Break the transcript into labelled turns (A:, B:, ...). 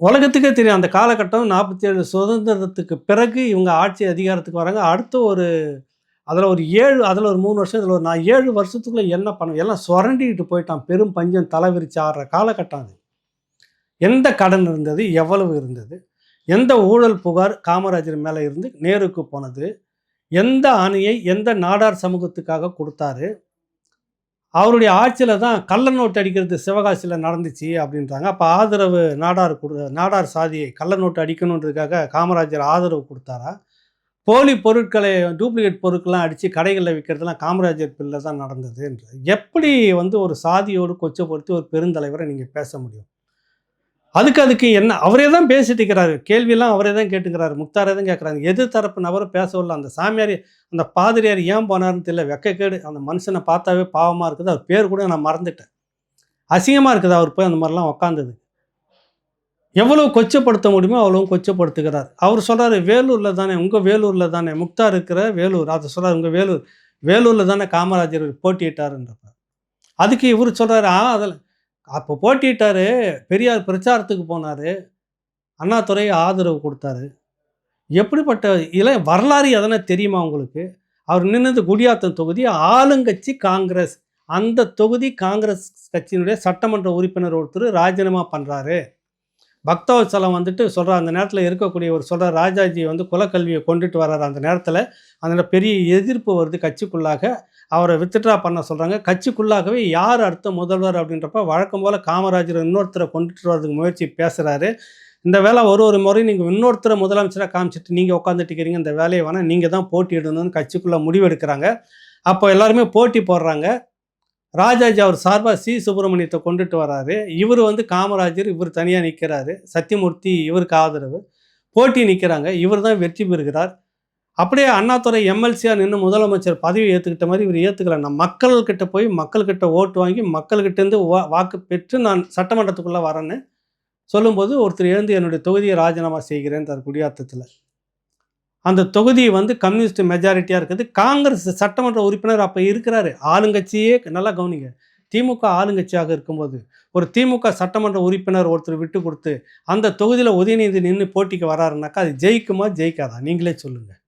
A: உலகத்துக்கே தெரியும். அந்த காலகட்டம் நாற்பத்தி ஏழு சுதந்திரத்துக்கு பிறகு இவங்க ஆட்சி அதிகாரத்துக்கு வராங்க. அடுத்த ஒரு அதில் ஒரு ஏழு அதில் ஒரு மூணு வருஷம் இதில் ஒரு நான் ஏழு வருஷத்துக்குள்ளே என்ன பண்ண எல்லாம் சுரண்டிக்கிட்டு போயிட்டான். பெரும் பஞ்சம் தலை விரிச்சு ஆடுற காலகட்டம் அது. எந்த கடன் இருந்தது? எவ்வளவு இருந்தது? எந்த ஊழல் புகார் காமராஜர் மேலே இருந்து நேருக்கு போனது? எந்த அணியை எந்த நாடார் சமூகத்துக்காக கொடுத்தாரு? அவருடைய ஆட்சியில் தான் கள்ள நோட்டு அடிக்கிறது சிவகாசியில் நடந்துச்சு அப்படின்றாங்க. அப்போ ஆதரவு நாடார் கொடு நாடார் சாதியை கள்ள நோட்டு அடிக்கணுன்றதுக்காக காமராஜர் ஆதரவு கொடுத்தாரா? போலி பொருட்களை டூப்ளிகேட் பொருட்கள்லாம் அடித்து கடைகளில் விற்கிறதுலாம் காமராஜர் பில்ல தான் நடந்ததுன்ற. எப்படி வந்து ஒரு சாதியோடு கொச்சப்படுத்தி ஒரு பெருந்தலைவரை நீங்கள் பேச முடியும்? அதுக்கு அதுக்கு என்ன அவரே தான் பேசிட்டு இருக்கிறாரு. கேள்வியெல்லாம் அவரே தான் கேட்டுக்கிறாரு. முக்தாரே தான் கேட்குறாங்க எது தரப்பு நபரும் பேசவில்லை. அந்த சாமியார் அந்த பாதிரியார் ஏன் போனார்னு தெரியல. வெக்கக்கேடு. அந்த மனுஷனை பார்த்தாவே பாவமாக இருக்குது. அவர் பேர் கூட நான் மறந்துட்டேன். அசிங்கமாக இருக்குது. அவர் போய் அந்த மாதிரிலாம் உக்காந்தது. எவ்வளோ கொச்சப்படுத்த முடியுமோ அவ்வளோ கொச்சப்படுத்துகிறார். அவர் சொல்கிறாரு வேலூரில் தானே உங்கள் வேலூரில் தானே முக்தார் இருக்கிற வேலூர். அதை சொல்கிறார் உங்கள் வேலூர். வேலூரில் தானே காமராஜர் போட்டியிட்டாருன்றப்ப. அதுக்கு இவர் சொல்கிறாரு ஆ அதில் அப்போ போட்டிட்டார். பெரியார் பிரச்சாரத்துக்கு போனார். அண்ணாதுரை ஆதரவு கொடுத்தாரு. எப்படிப்பட்ட இள வரலாறு எதனா தெரியுமா உங்களுக்கு? அவர் நின்னது குடியாத்தம் தொகுதி ஆளுங்கட்சி காங்கிரஸ். அந்த தொகுதி காங்கிரஸ் கட்சியினுடைய சட்டமன்ற உறுப்பினர் ஒருத்தர் ராஜினாமா பண்ணுறாரு பக்தவத்சலம் வந்துட்டு சொல்கிறார் அந்த நேரத்தில் இருக்கக்கூடிய ஒரு சொல்கிற ராஜாஜி வந்து குலக்கல்வியை கொண்டுட்டு வர்றார். அந்த நேரத்தில் அதனால் பெரிய எதிர்ப்பு வருது கட்சிக்குள்ளாக. அவரை வித்ட்ரா பண்ண சொல்கிறாங்க கட்சிக்குள்ளாகவே யார் அடுத்த முதல்வர் அப்படின்றப்ப வழக்கம் போல் காமராஜர் இன்னொருத்தரை கொண்டுட்டு வரதுக்கு முயற்சி பேசுகிறாரு இந்த வேலை ஒரு ஒரு முறை நீங்கள் இன்னொருத்தரை முதலமைச்சராக காமிச்சிட்டு நீங்கள் உட்காந்துட்டு இருக்கிறீங்க இந்த வேலையை வேணால் நீங்கள் தான் போட்டியிடணும்னு கட்சிக்குள்ளே முடிவெடுக்கிறாங்க. அப்போ எல்லாருமே போட்டி போடுறாங்க. ராஜாஜி அவர் சார்பாக சி. சுப்பிரமணியத்தை கொண்டுட்டு வராரு. இவர் வந்து காமராஜர் இவர் தனியாக நிற்கிறாரு சத்தியமூர்த்தி இவருக்கு ஆதரவு. போட்டி நிற்கிறாங்க இவர் தான் வெற்றி பெறுகிறார். அப்படியே அண்ணாதுரை எம்எல்சியாக நின்று முதலமைச்சர் பதவி ஏற்றுக்கிட்ட மாதிரி இவர் ஏற்றுக்கல நான் மக்கள்கிட்ட போய் மக்கள்கிட்ட ஓட்டு வாங்கி மக்கள்கிட்டேருந்து வா வாக்கு பெற்று நான் சட்டமன்றத்துக்குள்ளே வரேன்னு சொல்லும்போது ஒருத்தர் எழுந்து என்னுடைய தொகுதியை ராஜினாமா செய்கிறேன் தர் குடியாத்தத்தில். அந்த தொகுதி வந்து கம்யூனிஸ்ட் மெஜாரிட்டியாக இருக்குது. காங்கிரஸ் சட்டமன்ற உறுப்பினர் அப்போ இருக்கிறாரு. ஆளுங்கட்சியே நல்லா கவனிங்க. திமுக ஆளுங்கட்சியாக இருக்கும்போது ஒரு திமுக சட்டமன்ற உறுப்பினர் ஒருத்தர் விட்டு கொடுத்து அந்த தொகுதியில் உதயநிதி நின்று போட்டிக்கு வராருனாக்கா அது ஜெயிக்குமா ஜெயிக்காதா? நீங்களே சொல்லுங்கள்